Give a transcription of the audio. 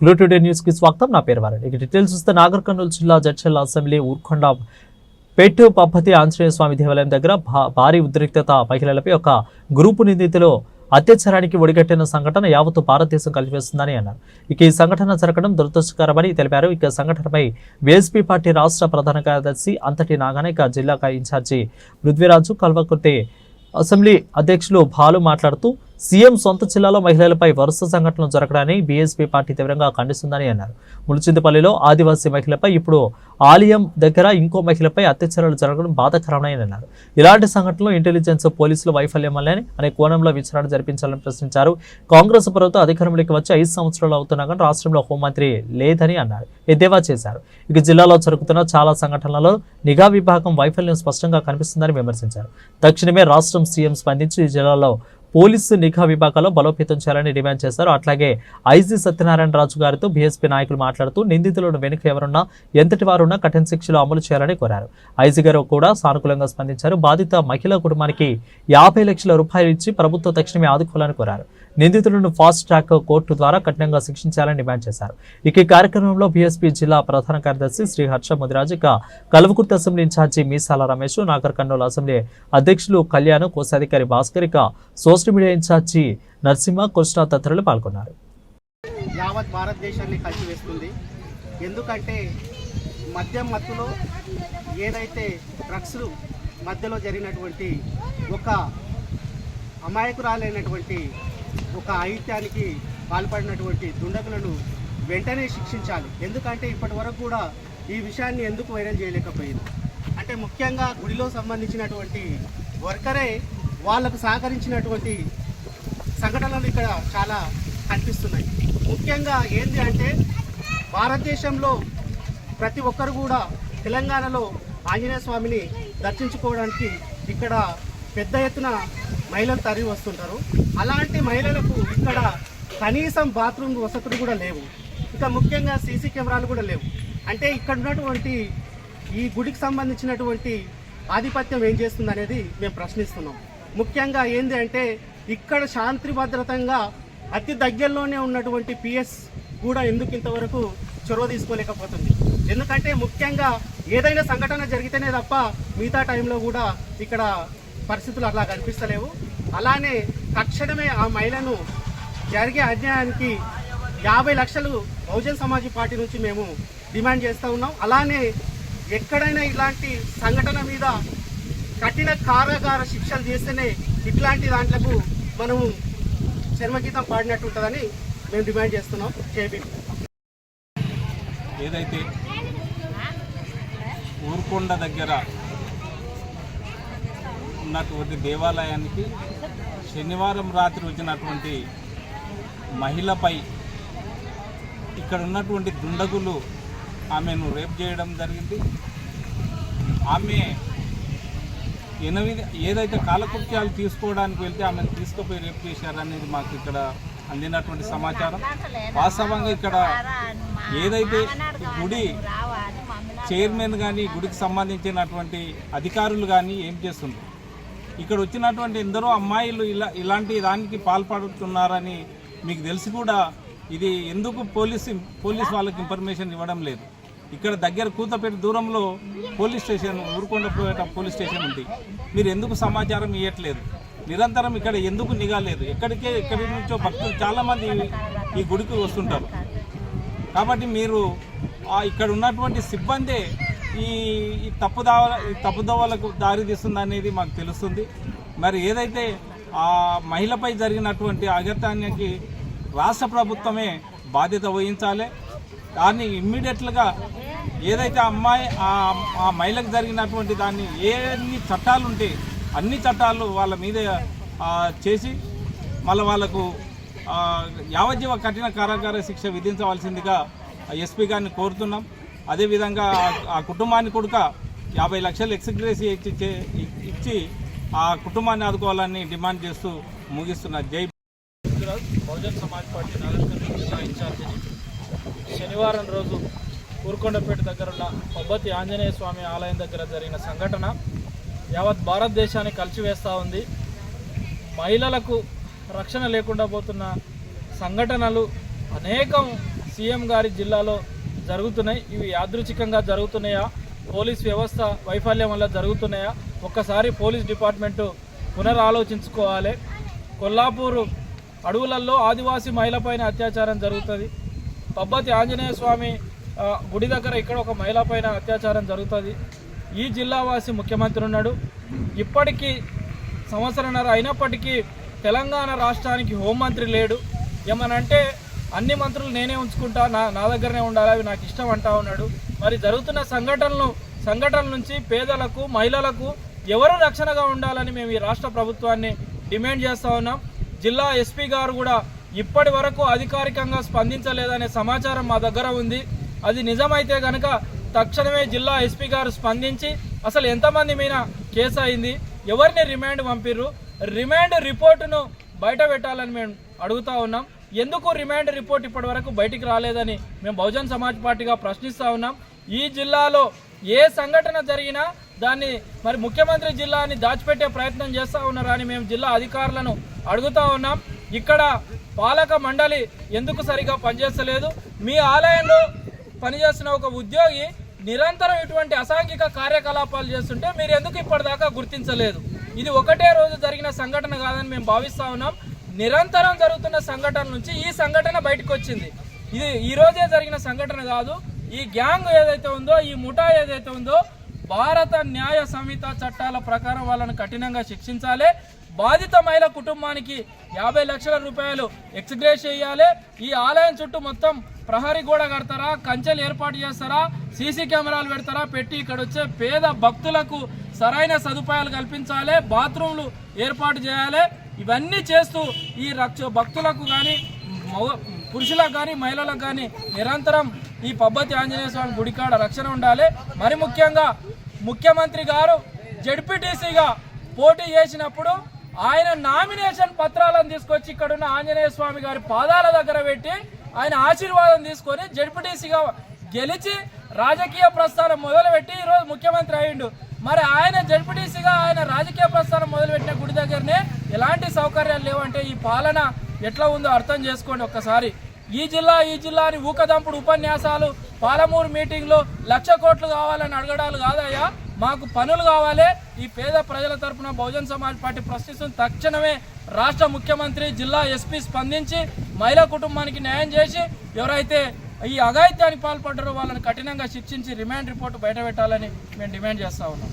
Glue today న్యూస్కి స్వాగతం. నా పేరు వారండి ఇక డీటెయిల్స్ చూస్తే నాగర్ కర్నూలు జిల్లా జడ్చల్ అసెంబ్లీ ఊర్కొండ పెట్టు పంపతి ఆంజనేయ స్వామి దేవాలయం దగ్గర భా- భారీ ఉద్రిక్తత మహిళలపై ఒక గ్రూపు నిందితులు అత్యాచారానికి ఒడిగట్టిన సంఘటన యావత్తు భారతదేశం కలిపివేస్తుందని అన్నారు. ఇక ఈ సంఘటన జరగడం దురదృష్టకరమని తెలిపారు. ఇక సంఘటనపై బీఎస్పీ పార్టీ రాష్ట్ర ప్రధాన కార్యదర్శి అంతటి నాగనేక జిల్లా ఇన్ఛార్జి పృథ్వీరాజు కల్వకుర్తి అసెంబ్లీ అధ్యక్షులు భాలు మాట్లాడుతూ సీఎం సొంత జిల్లాలో మహిళలపై వరుస సంఘటనలు జరగడాన్ని బీఎస్పీ పార్టీ తీవ్రంగా ఖండిస్తుందని అన్నారు. ములుచింతపల్లిలో ఆదివాసీ మహిళపై ఇప్పుడు ఆలయం దగ్గర ఇంకో మహిళపై అత్యాచారాలు జరగడం బాధాకరమని అన్నారు. ఇలాంటి సంఘటనలు ఇంటెలిజెన్స్ పోలీసులు వైఫల్యం అనే కోణంలో విచారణ జరిపించాలని ప్రశ్నించారు. కాంగ్రెస్ ప్రభుత్వం అధికారంలోకి వచ్చి ఐదు సంవత్సరాలు అవుతున్నా కానీ రాష్ట్రంలో హోంమంత్రి లేదని అన్నారు. ఎద్దేవా చేశారు? ఇక జిల్లాలో జరుగుతున్న చాలా సంఘటనలలో నిఘా విభాగం వైఫల్యం స్పష్టంగా కనిపిస్తుందని విమర్శించారు. తక్షణమే రాష్ట్రం సీఎం స్పందించి ఈ జిల్లాలో పోలీసు నిఘా విభాగాల్లో బలోపేతం చేయాలని డిమాండ్ చేశారు. అట్లాగే ఐజీ సత్యనారాయణ రాజు గారితో బీఎస్పీ నాయకులు మాట్లాడుతూ నిందితులను వెనుక ఎవరున్నా ఎంతటి వారున్నా కఠిన శిక్షలు అమలు చేయాలని కోరారు. ఐజీ గారు కూడా సానుకూలంగా స్పందించారు. బాధిత మహిళా కుటుంబానికి యాభై లక్షల రూపాయలు ఇచ్చి ప్రభుత్వం తక్షణమే ఆదుకోవాలని కోరారు. నిందితులను ఫాస్ట్ ట్రాక్ కోర్టు ద్వారా కఠినంగా శిక్షించాలని డిమాండ్ చేశారు. ఇక ఈ కార్యక్రమంలో బీఎస్పీ జిల్లా ప్రధాన కార్యదర్శి శ్రీ హర్ష ముదిరాజు ఇక Kalwakurthy assembly incharge Meesala Ramesh Nagarkurnool assembly అధ్యక్షులు కళ్యాణ్ కోశాధికారి భాస్కర్ ఇక social media incharge Narasimha Krishna తదితరులు పాల్గొన్నారు. యావత్ భారతదేశాన్ని కలిసివేస్తుంది. ఎందుకంటే మద్యం మత్తులో ఏదైతే డ్రగ్స్ మధ్యలో జరిగినటువంటి ఒక అమాయకురాలైనటువంటి ఒక అహిత్యానికి పాల్పడినటువంటి దుండగులను వెంటనే శిక్షించాలి. ఎందుకంటే ఇప్పటి వరకు కూడా ఈ విషయాన్ని ఎందుకు వైరల్ చేయలేకపోయింది? అంటే ముఖ్యంగా గుడిలో సంబంధించినటువంటి వర్కరే వాళ్ళకు సహకరించినటువంటి సంఘటనలు ఇక్కడ చాలా కనిపిస్తున్నాయి. ముఖ్యంగా ఏంటి అంటే భారతదేశంలో ప్రతి ఒక్కరు కూడా తెలంగాణలో ఆంజనేయ స్వామిని దర్శించుకోవడానికి ఇక్కడ పెద్ద ఎత్తున మహిళలు తరలి వస్తుంటారు. అలాంటి మహిళలకు ఇక్కడ కనీసం బాత్రూమ్ వసతులు కూడా లేవు. ఇంకా ముఖ్యంగా సీసీ కెమెరాలు కూడా లేవు. అంటే ఇక్కడ ఉన్నటువంటి ఈ గుడికి సంబంధించినటువంటి ఆధిపత్యం ఏం చేస్తుంది అనేది మేము ప్రశ్నిస్తున్నాం. ముఖ్యంగా ఏంది అంటే ఇక్కడ శాంతి భద్రతంగా అతి దగ్గరలోనే ఉన్నటువంటి పిఎస్ కూడా ఎందుకు ఇంతవరకు చొరవ తీసుకోలేకపోతుంది? ఎందుకంటే ముఖ్యంగా ఏదైనా సంఘటన జరిగితేనే తప్ప మిగతా టైంలో కూడా ఇక్కడ పరిస్థితులు అట్లా కనిపిస్తలేవు. అలానే తక్షణమే ఆ మహిళను జరిగే అన్యాయానికి యాభై లక్షలు బహుజన్ సమాజ్ పార్టీ నుంచి మేము డిమాండ్ చేస్తూ ఉన్నాం. అలానే ఎక్కడైనా ఇలాంటి సంఘటన మీద కఠిన కారాగార శిక్షలు చేస్తేనే ఇట్లాంటి దాంట్లకు మనము చర్మగీతం పాడినట్టు ఉంటుందని మేము డిమాండ్ చేస్తున్నాం. జేబీ ఏదైతే ఊరుకొండ దగ్గర ఉన్నటువంటి దేవాలయానికి శనివారం రాత్రి వచ్చినటువంటి మహిళపై ఇక్కడ ఉన్నటువంటి దుండగులు ఆమెను రేప్ చేయడం జరిగింది. ఆమె ఎనిమిది ఏదైతే కాలకృత్యాలు తీసుకోవడానికి వెళ్తే ఆమెను తీసుకుపోయి రేప్ చేశారనేది మాకు ఇక్కడ అందినటువంటి సమాచారం. వాస్తవంగా ఇక్కడ ఏదైతే గుడి చైర్మన్ కానీ గుడికి సంబంధించినటువంటి అధికారులు కానీ ఏం చేస్తున్నారు ఇక్కడ వచ్చినటువంటి ఎందరో అమ్మాయిలు ఇలా ఇలాంటి దానికి పాల్పడుతున్నారని మీకు తెలిసి కూడా ఇది ఎందుకు పోలీస్ పోలీస్ వాళ్ళకి ఇన్ఫర్మేషన్ ఇవ్వడం లేదు. ఇక్కడ దగ్గర కూతపేట దూరంలో police station Urukondapeta police station ఉంది. మీరు ఎందుకు సమాచారం ఇవ్వట్లేదు నిరంతరం ఇక్కడ ఎందుకు నిఘా లేదు? ఎక్కడికే ఎక్కడి నుంచో భక్తులు చాలామంది ఈ గుడికి వస్తుంటారు. కాబట్టి మీరు ఇక్కడ ఉన్నటువంటి సిబ్బందే ఈ తప్పుదావల తప్పుదావ ఈ తప్పుదోవలకు దారితీస్తుంది అనేది మాకు తెలుస్తుంది. మరి ఏదైతే ఆ మహిళపై జరిగినటువంటి అగత్యానికి రాష్ట్ర ప్రభుత్వమే బాధ్యత వహించాలి. దాన్ని ఇమ్మీడియట్లుగా ఏదైతే అమ్మాయి ఆ మహిళకు జరిగినటువంటి దాన్ని ఏ ఎన్ని చట్టాలు ఉంటే అన్ని చట్టాలు వాళ్ళ మీద చేసి మళ్ళీ వాళ్ళకు యావజ్జీవ కఠిన కారాగార శిక్ష విధించవలసిందిగా ఎస్పీ గారిని కోరుతున్నాం. అదేవిధంగా ఆ- కుటుంబాన్ని కొడుక యాభై లక్షలు ఎక్స్గ్రేసి ఇచ్చి ఇచ్చి ఆ కుటుంబాన్ని ఆదుకోవాలని డిమాండ్ చేస్తూ ముగిస్తున్న జై బహుజన్ సమాజ్ పార్టీ నాగరికర్నూలు జిల్లా ఇన్ఛార్జిని. శనివారం రోజు ఊరుకొండపేట దగ్గర ఉన్న పబ్బతి ఆంజనేయ స్వామి ఆలయం దగ్గర జరిగిన సంఘటన యావత్ భారతదేశాన్ని కలిసివేస్తూ ఉంది. మహిళలకు రక్షణ లేకుండా పోతున్న సంఘటనలు అనేకం సీఎం గారి జిల్లాలో జరుగుతున్నాయి. ఇవి యాదృచ్ఛికంగా జరుగుతున్నాయా? పోలీస్ వ్యవస్థ వైఫల్యం వల్ల జరుగుతున్నాయా? ఒక్కసారి పోలీస్ డిపార్ట్మెంటు పునరాలోచించుకోవాలి. కొల్లాపూరు అడవులలో ఆదివాసీ మహిళపైన అత్యాచారం జరుగుతుంది. పబ్బతి ఆంజనేయ స్వామి గుడి దగ్గర ఇక్కడ ఒక మహిళపైన అత్యాచారం జరుగుతుంది. ఈ జిల్లావాసి ముఖ్యమంత్రి ఉన్నాడు. ఇప్పటికీ సంవత్సరంన్నర అయినప్పటికీ తెలంగాణ రాష్ట్రానికి హోంమంత్రి లేడు. ఏమనంటే అన్ని మంత్రులు నేనే ఉంచుకుంటా నా నా దగ్గరనే ఉండాలి అవి నాకు ఇష్టం అంటా ఉన్నాడు. మరి జరుగుతున్న సంఘటనలు సంఘటనల నుంచి పేదలకు మహిళలకు ఎవరు రక్షణగా ఉండాలని మేము ఈ రాష్ట్ర ప్రభుత్వాన్ని డిమాండ్ చేస్తా ఉన్నాం. జిల్లా ఎస్పీ గారు కూడా ఇప్పటి వరకు అధికారికంగా స్పందించలేదనే సమాచారం మా దగ్గర ఉంది. అది నిజమైతే కనుక తక్షణమే జిల్లా ఎస్పీ గారు స్పందించి అసలు ఎంతమంది మీద కేసు అయింది ఎవరిని రిమాండ్ పంపిర్రు రిమాండ్ రిపోర్టును బయట పెట్టాలని మేము అడుగుతా ఉన్నాం. ఎందుకు రిమాండ్ రిపోర్ట్ ఇప్పటి వరకు బయటికి రాలేదని మేము బహుజన్ సమాజ్ పార్టీగా ప్రశ్నిస్తా ఉన్నాం. ఈ జిల్లాలో ఏ సంఘటన జరిగినా దాన్ని మరి ముఖ్యమంత్రి జిల్లాని దాచిపెట్టే ప్రయత్నం చేస్తూ ఉన్నారని మేము జిల్లా అధికారులను అడుగుతా ఉన్నాం. ఇక్కడ పాలక మండలి ఎందుకు సరిగా పనిచేస్తలేదు? మీ ఆలయంలో పనిచేస్తున్న ఒక ఉద్యోగి నిరంతరం ఇటువంటి అసాంఘిక కార్యకలాపాలు చేస్తుంటే మీరు ఎందుకు ఇప్పటిదాకా గుర్తించలేదు? ఇది ఒకటే రోజు జరిగిన సంఘటన కాదని మేము భావిస్తా ఉన్నాం. నిరంతరం జరుగుతున్న సంఘటన నుంచి ఈ సంఘటన బయటకు వచ్చింది. ఇది ఈరోజే జరిగిన సంఘటన కాదు. ఈ గ్యాంగ్ ఏదైతే ఉందో ఈ ముఠా ఏదైతే ఉందో భారత న్యాయ సంహిత చట్టాల ప్రకారం వాళ్ళను కఠినంగా శిక్షించాలి. బాధిత మహిళ కుటుంబానికి యాభై లక్షల రూపాయలు ఎక్స్గ్రేస్ చేయాలి. ఈ ఆలయం చుట్టూ మొత్తం ప్రహరీ గోడ కడతారా? కంచెలు ఏర్పాటు చేస్తారా? సీసీ కెమెరాలు పెడతారా? పెట్టి ఇక్కడ వచ్చే పేద భక్తులకు సరైన సదుపాయాలు కల్పించాలి బాత్రూమ్లు ఏర్పాటు చేయాలి. ఇవన్నీ చేస్తూ ఈ రక్ష భక్తులకు కానీ పురుషులకు కానీ మహిళలకు కానీ నిరంతరం ఈ పబ్బతి ఆంజనేయ స్వామి గుడికాడ రక్షణ ఉండాలి. మరి ముఖ్యంగా ముఖ్యమంత్రి గారు జడ్పీటీసీగా పోటీ చేసినప్పుడు ఆయన నామినేషన్ పత్రాలను తీసుకొచ్చి ఇక్కడున్న ఆంజనేయ స్వామి గారి పాదాల దగ్గర పెట్టి ఆయన ఆశీర్వాదం తీసుకొని జడ్పీటీసీగా గెలిచి రాజకీయ ప్రస్థానం మొదలుపెట్టి ఈరోజు ముఖ్యమంత్రి అయ్యిండు. మరి ఆయన జడ్పీటీసీగా ఆయన రాజకీయ ప్రస్థానం మొదలుపెట్టిన గుడి దగ్గరనే ఎలాంటి సౌకర్యాలు లేవంటే ఈ పాలన ఎట్లా ఉందో అర్థం చేసుకోండి ఒక్కసారి. ఈ జిల్లా ఈ జిల్లా అని ఊకదంపుడు ఉపన్యాసాలు పాలమూరు మీటింగ్లో లక్ష కోట్లు కావాలని అడగడాలు కాదయ్యా. మాకు పనులు కావాలి. ఈ పేద ప్రజల తరపున బహుజన్ సమాజ్ పార్టీ ప్రశ్నిస్తుంది తక్షణమే రాష్ట్ర ముఖ్యమంత్రి జిల్లా ఎస్పీ స్పందించి మహిళా కుటుంబానికి న్యాయం చేసి ఎవరైతే ఈ అఘాయిత్యానికి పాల్పడ్డారో వాళ్ళని కఠినంగా శిక్షించి రిమాండ్ రిపోర్టు బయట పెట్టాలని మేము డిమాండ్ చేస్తా ఉన్నాం.